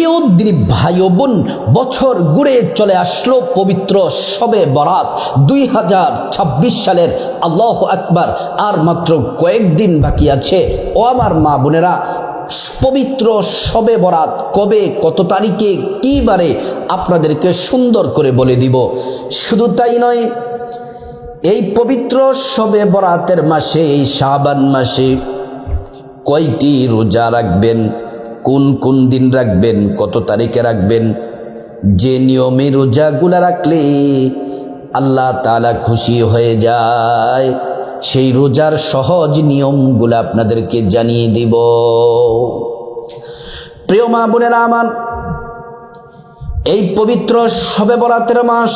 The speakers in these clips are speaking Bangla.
প্রিয় দিনী ভাই বোন বছর ঘুরে চলে আসলো পবিত্র সবে বরাত। দুই হাজার ছাব্বিশ সালের আল্লাহ আকবার। আর মাত্র কয়েকদিন বাকি আছে। ও আমার মা বোনেরা, পবিত্র সবে বরাত কবে, কত তারিখে, কী বারে, আপনাদেরকে সুন্দর করে বলে দিব। শুধু তাই নয়, এই পবিত্র সবে বরাতের মাসে, এই শাবান মাসে কয়টি রোজা রাখবেন? কোন কোন দিন রাখবেন, কত তারিখে রাখবেন, যে নিয়মে রোজাগুলা রাখলে আল্লাহ তালা খুশি হয়ে যায়। সেই রোজার সহজ নিয়মগুলো আপনাদেরকে জানিয়ে দিব। প্রিয় মা বোনেরা আমার, এই পবিত্র সবে বরাতের মাস,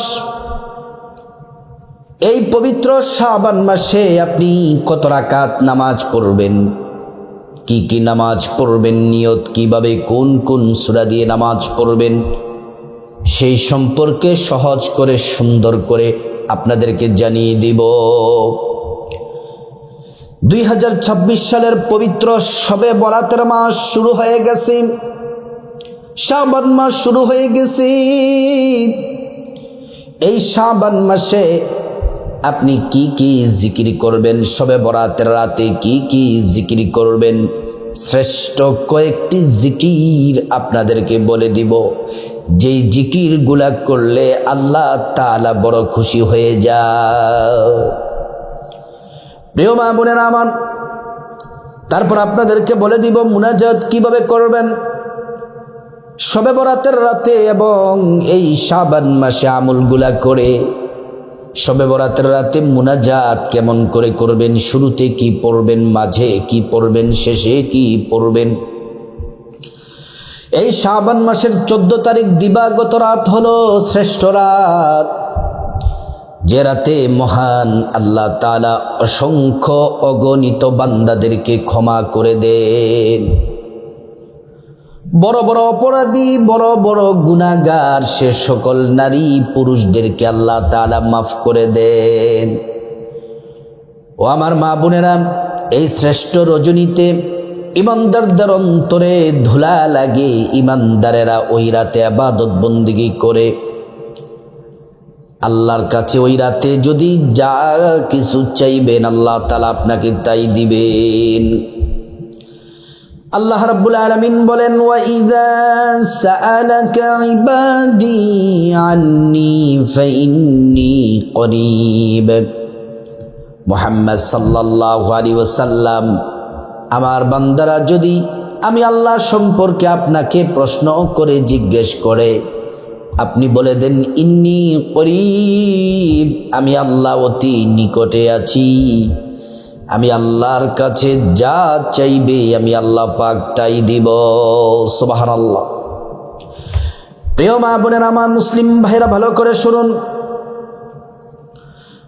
এই পবিত্র শাবান মাসে আপনি কত রাকাত নামাজ পড়বেন? কি কি নামাজ পড়বেন, নিয়ত কীভাবে, কোন কোন সুরা দিয়ে নামাজ পড়বেন, সেই সম্পর্কে সহজ করে, সুন্দর করে আপনাদেরকে জানিয়ে দিব। দুই সালের পবিত্র সবে বরাতের মাস শুরু হয়ে গেছে। শাবান মাস শুরু হয়ে গেছে। এই শাবান মাসে আপনি কি কি জিকির করবেন? সবে বরাতের রাতে কি কি জিকির করবেন? শ্রেষ্ঠ কয়েকটি জিকির আপনাদেরকে বলে দিব। যেই জিকিরগুলা করলে আল্লাহ তালা বড় খুশি হয়ে যায়। প্রিয় মা বোনেরা আমার, তারপর আপনাদেরকে বলে দিব মুনাজাত কীভাবে করবেন। সবে বরাতের রাতে এবং এই শাবান মাসে আমলগুলা করে সবে বরাতের রাতে মুনাজাত কেমন করে করবেন? শুরুতে কি পড়বেন? মাঝে কি পড়বেন? শেষে কি পড়বেন? এই শাবান মাসের চোদ্দ তারিখ দিবাগত রাত হলো শ্রেষ্ঠ রাত। যে রাতে মহান আল্লাহ তালা অসংখ্য অগণিত বান্দাদেরকে ক্ষমা করে দেন। বড় বড় অপরাধী, বড় বড় গুণাগার সে সকল নারী পুরুষদেরকে আল্লাহ তালা মাফ করে দেন। ও আমার মা বোনেরা, এই শ্রেষ্ঠ রজনীতে ইমানদারদের অন্তরে ধুলা লাগে, ইমানদারেরা ওই রাতে আবাদত বন্দিগি করে। আল্লাহর কাছে ওই রাতে যদি যা কিছু চাইবেন, আল্লাহ তালা আপনাকে তাই দিবেন। আল্লাহ রাব্বুল আলামিন বলেন ওয়াইদা সাআলাকা ইবাদি আন্নি ফাইন্নি করিব। মুহাম্মদ সাল্লাল্লাহু আলাইহি ওয়াসাল্লাম, আমার বান্দারা যদি আমি আল্লাহ সম্পর্কে আপনাকে প্রশ্ন করে জিজ্ঞেস করে, আপনি বলে দেন, ইন্নি করিব, আমি আল্লাহ অতি নিকটে আছি। আমি আল্লাহর কাছে যা চাইবে আমি আল্লাহ পাকটাই দিব। সুবাহান আল্লাহ প্রিয় মা বোনের, আমার মুসলিম ভাইরা ভালো করে শুনুন।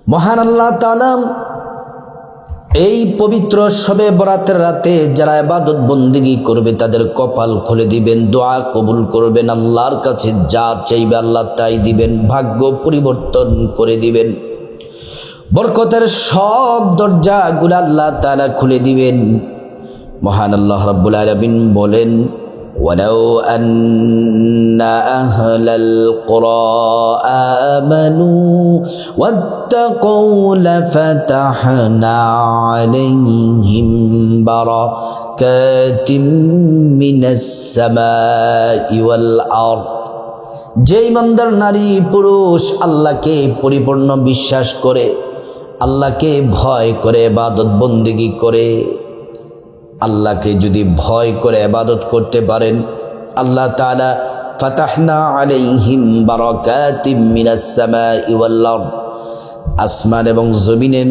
মহান আল্লাহ তালাম এই পবিত্র সবে বরাতের রাতে যারা এবাদত বন্দিগি করবে, তাদের কপাল খুলে দিবেন, দোয়া কবুল করবেন, আল্লাহর কাছে যা চাইবে আল্লাহ তাই দিবেন, ভাগ্য পরিবর্তন করে দিবেন। বরকতের সব দরজাগুলো আল্লাহ তালা খুলে দিবেন মহান আল্লাহ রাব্বুল আলামিন বলেন ولو أن أهل القرى آمنوا واتقوا لفتحنا عليهم بركات من السماء والأرض যে ইমানদার নারী পুরুষ আল্লাহকে পরিপূর্ণ বিশ্বাস করে আল্লাহকে ভয় করে, এবাদত বন্দিগি করে। আল্লাহকে যদি ভয় করে, এবাদত করতে পারেন। আল্লাহ তালা ফাতাহনা আলাইহিম বারাকাতিম মিনাস সামাই ওয়াল আসমান এবং জমিনের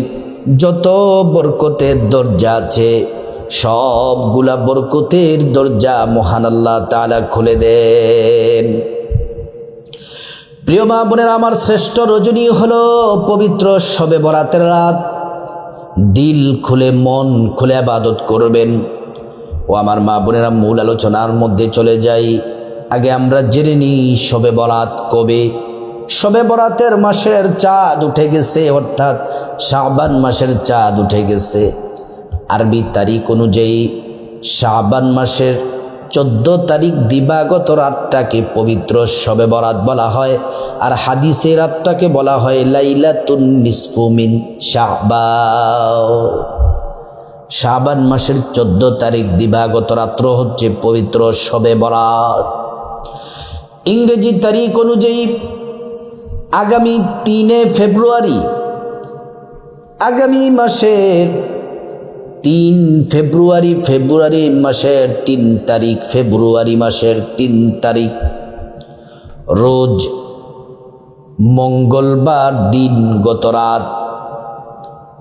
যত বরকতের দরজা আছে, সবগুলা বরকতের দরজা মহান আল্লাহ তাআলা খুলে দেন। প্রিয় মা বোনের, আমার শ্রেষ্ঠ রজনী হলো পবিত্র সবে বরাতের রাত। দিল খুলে, মন খুলে আবাদত করবেন। ও আমার মা বোনেরা, মূল আলোচনার মধ্যে চলে যাই। আগে আমরা জেনে নিই সবে বরাত কবে। সবে বরাতের মাসের চাঁদ উঠে গেছে, অর্থাৎ শাবান মাসের চাঁদ উঠে গেছে। আরবি তারিখ অনুযায়ী শাবান মাসের চোদ্দ তারিখ দিবাগত রাতটাকে পবিত্র শবে বরাত বলা হয়, আর হাদিসে রাতটাকে বলা হয় লাইলাতুন নিসফুমিন শাহবা শাবান মাসের চোদ্দ তারিখ দিবাগত রাত্র হচ্ছে পবিত্র শবে বরাত। ইংরেজি তারিখ অনুযায়ী আগামী তিনে ফেব্রুয়ারি, আগামী মাসের তিন ফেব্রুয়ারি ফেব্রুয়ারি মাসের তিন তারিখ, ফেব্রুয়ারি মাসের তিন তারিখ। রোজ মঙ্গলবার দিন গত রাত।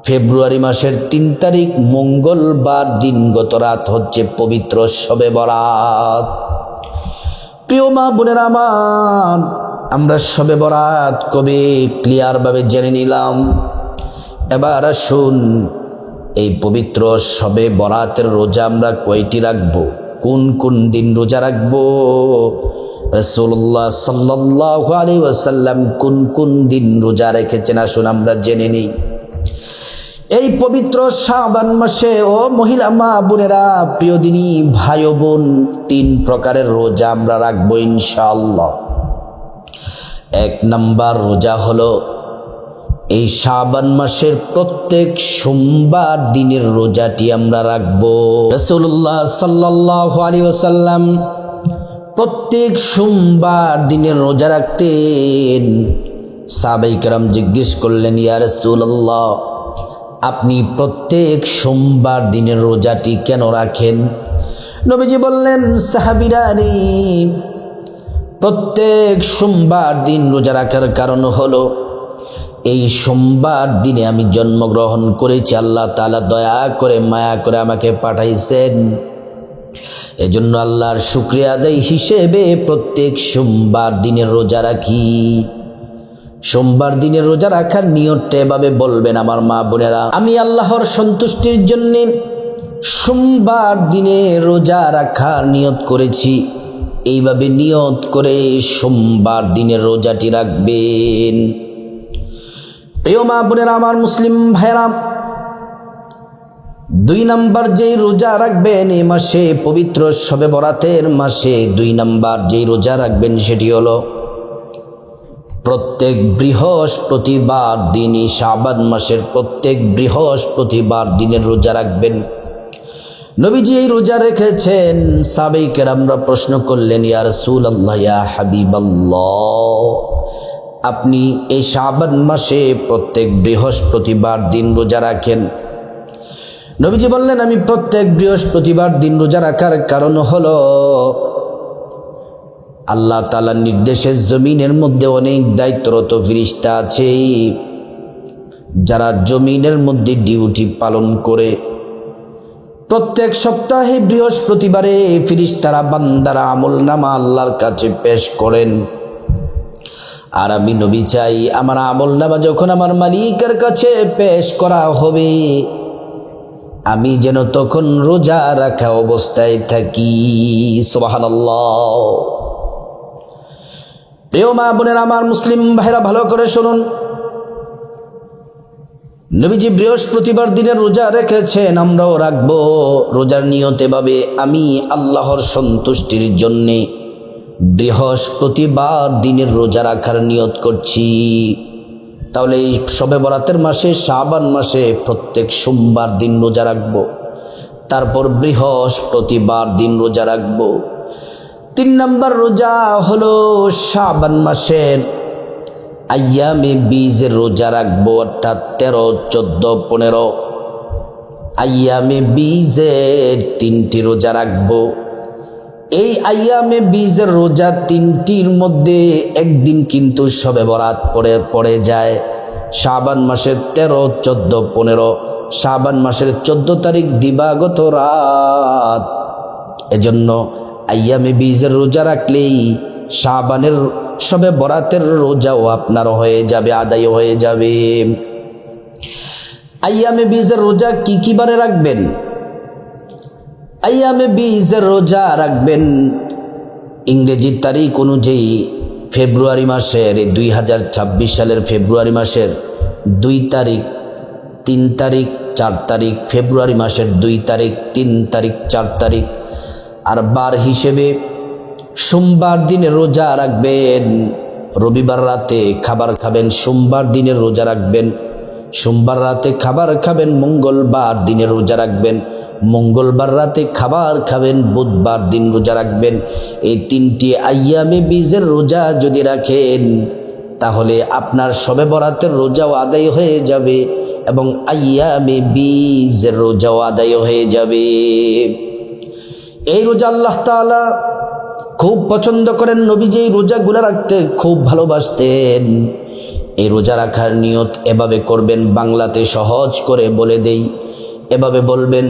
ফেব্রুয়ারি মাসের তিন তারিখ, মঙ্গলবার দিন গত রাত হচ্ছে পবিত্র শবে বরাত। প্রিয় মা বোনের আমার, আমরা সবে বরাত কবে ক্লিয়ারভাবে জেনে নিলাম। এবার আসুন এই পবিত্র সবে বরাতের রোজা আমরা কয়টি রাখব? কোন কোন দিন রোজা রাখব? রসুল্লাহ সাল্লাহ আলী ওয়াসাল্লাম কোন কোন দিন রোজা রেখেছেন? আসুন আমরা জেনে নিই। এই পবিত্র শাবান মাসে ও মহিলা মা বোনেরা, প্রিয় দিনী ভাই বোন তিন প্রকারের রোজা আমরা রাখব ইনশাআল্লাহ। এক নাম্বার রোজা হলো এই শাবান মাসের প্রত্যেক সোমবার দিনের রোজাটি আমরা রাখব। রসুল্লাহ সাল্লাহ আলী ওসাল্লাম প্রত্যেক সোমবার দিনের রোজা রাখতেন। সাবাই কারাম জিজ্ঞেস করলেন, ইয়া রসুল্লাহ আপনি প্রত্যেক সোমবার দিনের রোজাটি কেন রাখেন? নবীজি বললেন, সাহাবিরা রে, প্রত্যেক সোমবার দিন রোজা রাখার কারণ হলো এই সোমবার দিনে আমি জন্মগ্রহণ করেছি। আল্লাহ তালা দয়া করে, মায়া করে আমাকে পাঠাইছেন। এজন্য আল্লাহর শুক্রিয়া আদায় হিসেবে প্রত্যেক সোমবার দিনের রোজা রাখি। সোমবার দিনের রোজা রাখার নিয়তটা এভাবে বলবেন আমার মা বোনেরা। আমি আল্লাহর সন্তুষ্টির জন্যে সোমবার দিনে রোজা রাখার নিয়ত করেছি। এইভাবে নিয়ত করে সোমবার দিনের রোজাটি রাখবেন। প্রিয় মা বোনেরা, আমার মুসলিম ভাইরা দুই নাম্বার যেই রোজা রাখবেন এই মাসে, পবিত্র সবে বরাতের মাসে দুই নাম্বার যেই রোজা রাখবেন সেটি হলো প্রত্যেক বৃহস্পতিবার দিনই শাবান মাসের প্রত্যেক বৃহস্পতিবার দিনের রোজা রাখবেন। নবীজি এই রোজা রেখেছেন। সাবেকের আমরা প্রশ্ন করলেন ইয়ার সুল আল্লাহ হাবিব আপনি এই শাবান মাসে প্রত্যেক বৃহস্পতিবার দিন রোজা রাখেন। নবীজি বললেন, আমি প্রত্যেক বৃহস্পতিবার দিন রোজা রাখার কারণ হলো, আল্লাহ তালার নির্দেশে জমিনের মধ্যে অনেক দায়িত্বরত ফিরিস্তা আছে। যারা জমিনের মধ্যে ডিউটি পালন করে, প্রত্যেক সপ্তাহে বৃহস্পতিবারে ফিরিস্তারা বান্দারা আমল নামা আল্লাহর কাছে পেশ করেন। আর আমি নবী চাই, আমার আমল নামা যখন আমার মালিকের কাছে পেশ করা হবে, আমি যেন তখন রোজা রাখা অবস্থায় থাকি। সোবাহান প্রিয় মা বোনের, আমার মুসলিম ভাইরা, ভালো করে শুনুন। নবীজি বৃহস্পতিবার দিনের রোজা রেখেছেন, আমরাও রাখব। রোজার নিয়তে ভাবে আমি আল্লাহর সন্তুষ্টির জন্যে বৃহস্পতিবার দিনের রোজা রাখার নিয়ত করছি। তাহলে এই সবে বরাতের মাসে, শাবান মাসে প্রত্যেক সোমবার দিন রোজা রাখব। তারপর বৃহস্পতিবার দিন রোজা রাখব। তিন নম্বর রোজা হলো শাবান মাসের আয়ামে বীজের রোজা রাখব, অর্থাৎ তেরো, চোদ্দ, পনেরো। আয়ামে বীজের তিনটি রোজা রাখব। এই আয়ামে বীজের রোজা তিনটির মধ্যে একদিন কিন্তু সবে বরাত পড়ে পড়ে যায়। শাবান মাসের তেরো, চোদ্দ, পনেরো। শাবান মাসের চোদ্দ তারিখ দিবাগত রাত। এজন্য আয়ামে বীজের রোজা রাখলেই শাবানের সবে বরাতের রোজাও আপনার হয়ে যাবে আদায় হয়ে যাবে। আয়ামে বীজের রোজা কি কি বারে রাখবেন? আয়ামে বীজের রোজা রাখবেন। ইংরেজি তারিখ অনুযায়ী ফেব্রুয়ারি মাসের, এই দুই হাজার ছাব্বিশ সালের ফেব্রুয়ারি মাসের দুই তারিখ, তিন তারিখ, চার তারিখ, ফেব্রুয়ারি মাসের দুই তারিখ, তিন তারিখ, চার তারিখ। আর বার হিসেবে সোমবার দিনে রোজা রাখবেন। রবিবার রাতে খাবার খাবেন, সোমবার দিনে রোজা রাখবেন। সোমবার রাতে খাবার খাবেন, মঙ্গলবার দিনে রোজা রাখবেন। মঙ্গলবার রাতে খাবার খাবেন, বুধবার দিন রোজা রাখবেন। এই তিনটি আইয়ামে বীজের রোজা যদি রাখেন, তাহলে আপনার সবে বরাতের রোজাও আদায় হয়ে যাবে এবং আইয়ামে বীজের রোজাও আদায় হয়ে যাবে। এই রোজা আল্লাহ তাআলা খুব পছন্দ করেন নবীজি এই রোজাগুলো রাখতে, খুব ভালোবাসতেন। এই রোজা রাখার নিয়ত এভাবে করবেন, বাংলাতে সহজ করে বলে দেই। এভাবে বলবেন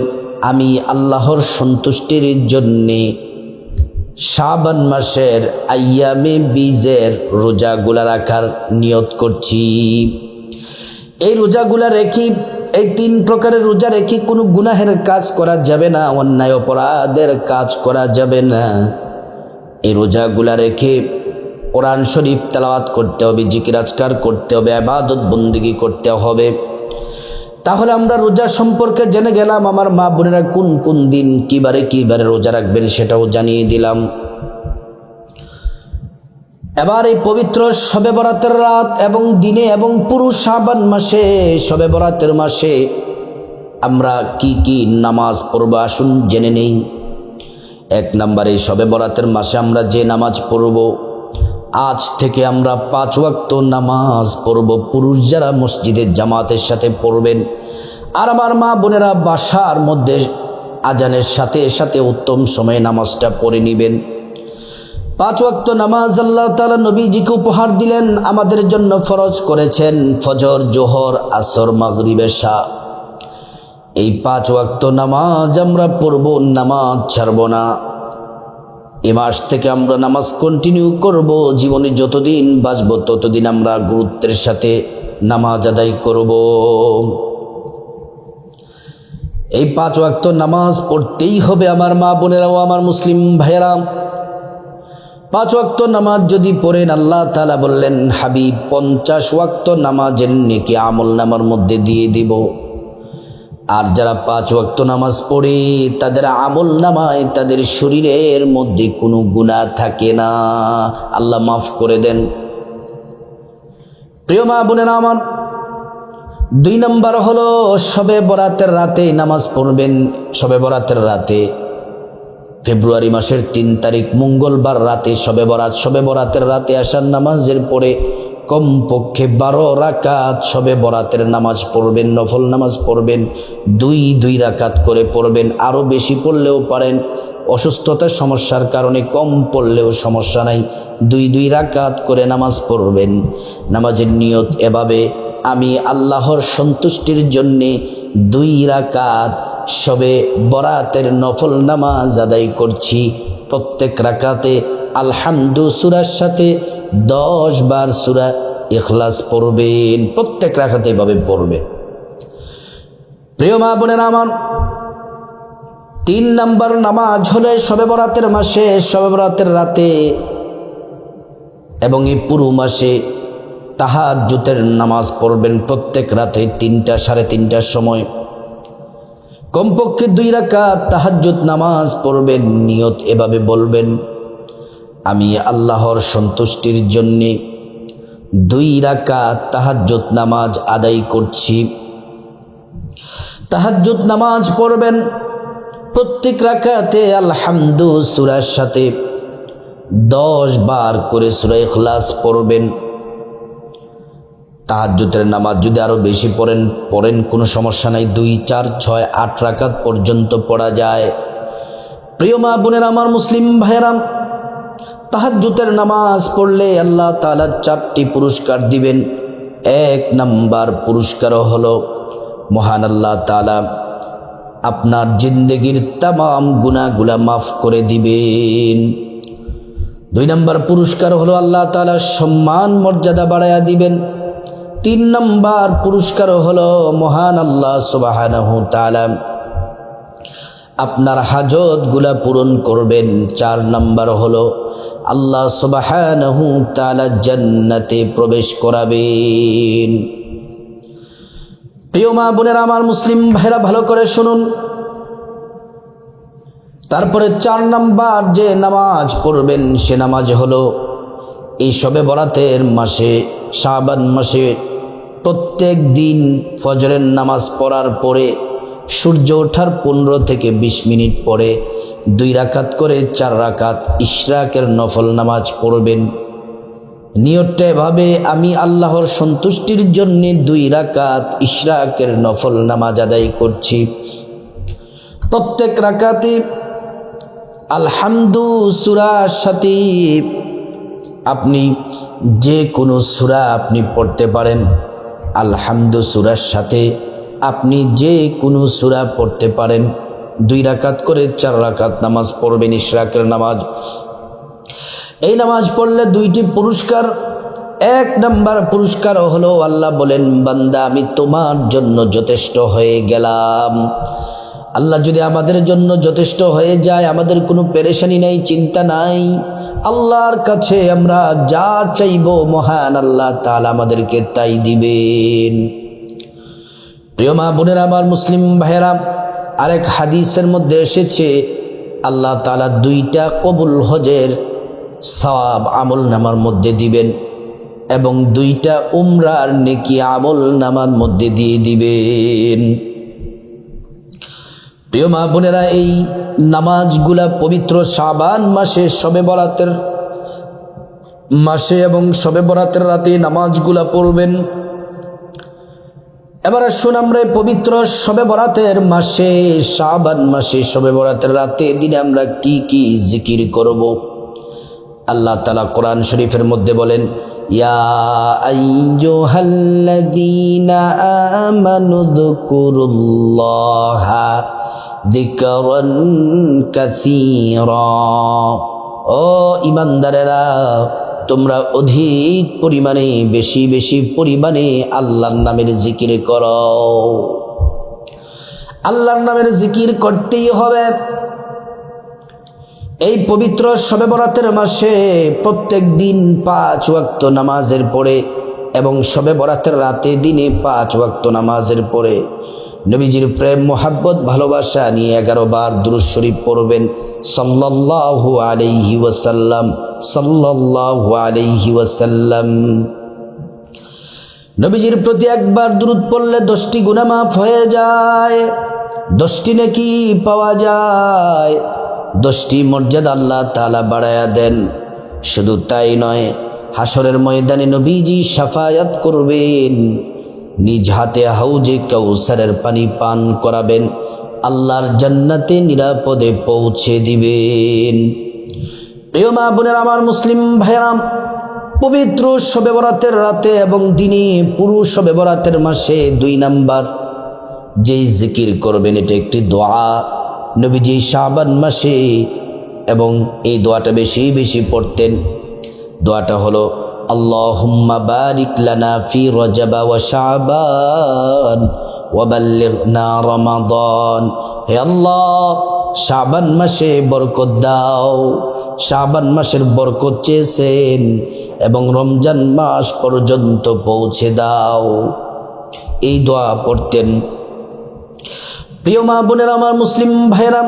আমি আল্লাহর সন্তুষ্টির জন্যে শাবান মাসের আইয়ামে বীজের রোজাগুলা রাখার নিয়ত করছি। এই রোজাগুলা রেখে, এই তিন প্রকারের রোজা রেখে কোনো গুনাহের কাজ করা যাবে না, অন্যায় অপরাধের কাজ করা যাবে না। এই রোজাগুলা রেখে কোরআন শরীফ তেলাওয়াত করতে হবে জিকিরাজকার করতে হবে, আবাদত বন্দিগি করতে হবে। তাহলে আমরা রোজা সম্পর্কে জেনে গেলাম, আমার মা বোনেরা কোন কোন দিন কিবারে কিবারে রোজা রাখবেন সেটাও জানিয়ে দিলাম। এবার এই পবিত্র শবে বরাতের রাত এবং দিনে এবং পুরো শাবান মাসে, শবে বরাতের মাসে আমরা কি কি নামাজ পড়ব আসুন জেনে নেই। এক নম্বরে শবে বরাতের মাসে আমরা যে নামাজ পড়ব আজ থেকে আমরা পাঁচ ওয়াক্ত নামাজ পড়ব। পুরুষ যারা মসজিদের জামাতের সাথে পড়বেন, আর আমার মা বোনেরা বাসার মধ্যে আজানের সাথে সাথে উত্তম সময়ে নামাজটা পড়ে নেবেন। পাঁচ ওয়াক্ত নামাজ আল্লাহ তালা নবীজিকে উপহার দিলেন, আমাদের জন্য ফরজ করেছেন ফজর, জোহর, আসর মাগরিবেশা এই পাঁচ ওয়াক্ত নামাজ আমরা পড়ব, নামাজ ছাড়ব না। এ মাস থেকে আমরা নামাজ কন্টিনিউ করব, জীবনে যতদিন বাঁচব ততদিন আমরা গুরুত্বের সাথে নামাজ আদায় করব। এই পাঁচ ওয়াক্ত নামাজ পড়তেই হবে আমার মা বোনেরাও আমার মুসলিম ভাইয়েরা। পাঁচ ওয়াক্ত নামাজ যদি পড়েন, আল্লাহ তালা বললেন, হাবিব, পঞ্চাশ ওয়াক্ত নামাজের নেকি আমল নামার মধ্যে দিয়ে দিব। আর যারা পাঁচ ওয়াক্ত নামাজ পড়ে, তাদের আমল নামায়, তাদের শরীরের মধ্যে কোনো গুণা থাকে না। আল্লাহ মাফ করে দেন। প্রিয় মা বোনেরা আমার, দুই নম্বর হলো, সবে বরাতের রাতে নামাজ পড়বেন। সবে বরাতের রাতে ফেব্রুয়ারি মাসের তিন তারিখ, মঙ্গলবার রাতে সবে বরাত, সবে বরাতের রাতে আসার নামাজের পরে কমপক্ষে বারো রাকাত সবে বরাতের নামাজ পড়বেন, নফল নামাজ পড়বেন, দুই দুই রাকাত করে পড়বেন। আরও বেশি পড়লেও পারেন। অসুস্থতার সমস্যার কারণে কম পড়লেও সমস্যা নাই। দুই দুই রাকাত করে নামাজ পড়বেন। নামাজের নিয়ত এভাবে, আমি আল্লাহর সন্তুষ্টির জন্যে দুই রাকাত সবে বরাতের নফল নামাজ আদায় করছি। প্রত্যেক রাকাতে আলহামদু সুরার সাথে দশ বার সুরা ইখলাস পড়বেন, প্রত্যেক রাখাতে এভাবে পড়বেন। প্রিয় মা বোনের আমার, তিন নাম্বার নামাজ হলে সবে বরাতের মাসে সবে বরাতের রাতে এবং এই পুরো মাসে তাহাজ্জুতের নামাজ পড়বেন প্রত্যেক রাতে তিনটা সাড়ে তিনটার সময়। কমপক্ষে দুই রাকাত তাহাজ্জুদ নামাজ পড়বেন, নিয়ত এভাবে বলবেন। আমি আল্লাহর সন্তুষ্টির জন্যে দুই রাকাত তাহাজ্জুদ নামাজ আদায় করছি। তাহাজ্জুদ নামাজ পড়বেন প্রত্যেক রাকাতে আলহামদু সুরার সাথে দশ বার করে সুরা ইখলাস পড়বেন। তাহাজ্জুদের নামাজ যদি আরও বেশি পড়েন পড়েন কোনো সমস্যা নাই। দুই, চার, ছয়, আট রাকাত পর্যন্ত পড়া যায়। প্রিয় মা বোনের, আমার মুসলিম ভাইয়েরাম তাহাজ্জুতের নামাজ পড়লে আল্লাহ তালা চারটি পুরস্কার দিবেন। এক নাম্বার পুরস্কারও হলো, মহান আল্লাহ তালা আপনার জিন্দগির তাম গুণাগুলা মাফ করে দিবেন। দুই নম্বর পুরস্কার হলো, আল্লাহ তালা সম্মান মর্যাদা বাড়াইয়া দিবেন। তিন নম্বর পুরস্কার হলো, মহান আল্লাহ সুবাহ আপনার হাজতগুলা পূরণ করবেন। চার নম্বর হলো, আল্লাহ সুবাহ জান্নাতে প্রবেশ করাবেন। প্রিয় মা বোনের, আমার মুসলিম ভাইরা, ভালো করে শুনুন। তারপরে চার নাম্বার যে নামাজ পড়বেন, সে নামাজ হলো এই সবে বরাতের মাসে, শাবান মাসে প্রত্যেক দিন ফজরের নামাজ পড়ার পরে সূর্য ওঠার পনেরো থেকে ২০ মিনিট পরে দুই রাকাত করে চার রাকাত ইশরাকের নফল নামাজ পড়বেন। নিয়তটা এভাবে, আমি আল্লাহর সন্তুষ্টির জন্যে দুই রাকাত ইশরাকের নফল নামাজ আদায় করছি। প্রত্যেক রাকাতে আলহামদু সুরার সাথে, আপনি যে কোনো সুরা আপনি পড়তে পারেন। আলহামদু সুরার সাথে আপনি যে কোনো সুরা পড়তে পারেন। দুই রাকাত করে চার রাকাত নামাজ পড়বেন ইশরাকের নামাজ। এই নামাজ পড়লে দুইটি পুরস্কার, এক নাম্বার পুরস্কার হলো আল্লাহ বলেন, বান্দা, আমি তোমার জন্য যথেষ্ট হয়ে গেলাম। আল্লাহ যদি আমাদের জন্য যথেষ্ট হয়ে যায়, আমাদের কোনো পেরেশানি নাই, চিন্তা নাই। আল্লাহর কাছে আমরা যা চাইব, মহান আল্লাহ তাআলা আমাদেরকে তাই দিবেন। প্রিয় মা বোনেরা, আমার মুসলিম ভাইয়েরা, আরেক হাদিসের মধ্যে এসেছে, আল্লাহ তাআলা দুইটা কবুল হজের সওয়াব আমল নামার মধ্যে দিবেন এবং দুইটা উমরার নেকি আমল নামার মধ্যে দিয়ে দিবেন। প্রিয় মা বোনেরা, এই নামাজগুলা পবিত্র সাবান মাসে সবে বরাতের মাসে এবং সবে বরাতের রাতে নামাজগুলা পড়বেন। এবার আসুন আমরা পবিত্র সবে বরাতের মাসে, শাবান মাসে সবে বরাতের রাতে দিনে আমরা কি কি জিকির করব? আল্লাহ তালা কোরআন শরীফের মধ্যে বলেন, ইয়া ও ইমানদারেরা তোমরা অধিক পরিমাণে, বেশি বেশি পরিমাণে আল্লাহর নামের জিকির করো। আল্লাহর নামের জিকির করতেই হবে। এই পবিত্র সবে বরাতের মাসে প্রত্যেক দিন পাঁচ ওয়াক্ত নামাজের পরে এবং সবে বরাতের রাতে দিনে পাঁচ ওয়াক্ত নামাজের পরে নবীজির প্রেম, মোহাব্বত, ভালোবাসা নিয়ে এগারো বার শরীফ পড়বেন। সাল্লাল্লাহু আলাইহি ওয়াসাল্লাম, সাল্লাল্লাহু আলাইহি ওয়াসাল্লাম। নবীজির প্রতি একবার দুরুদ পড়লে দশটি গুনাহ মাফ হয়ে যায়, দশটি নাকি পাওয়া যায়, দশটি মর্যাদা আল্লাহ তালা বাড়ায়া দেন। শুধু তাই নয় হাসরের ময়দানে নবীজি সাফায়াত করবেন। নিজ হাতে হাউজে কৌসারের পানি পান করাবেন। আল্লাহর জান্নাতে নিরাপদে পৌঁছে দিবেন। প্রিয় মা বোনের, আমার মুসলিম ভাইরাম পবিত্র শবে বরাতের রাতে এবং দিনে পুরুষ শবে বরাতের মাসে দুই নাম্বার। যেই জিকির করবেন, এটা একটি দোয়া। নবীজি শাবান মাসে এবং এই দোয়াটা বেশি বেশি পড়তেন। দোয়াটা হলো, আল্লাহুম্মা বারিক লানা ফি রজবা ওয়া শাবান ওয়া বাল্লিগনা রমাদান। হে আল্লাহ, শাবান মাসে বরকত দাও। শাবান মাসের বরকত চেয়েছেন এবং রমজান মাস পর্যন্ত পৌঁছে দাও। এই দোয়া পড়তেন। প্রিয় মা বোনের, আমার মুসলিম ভাইরা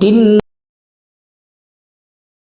তিন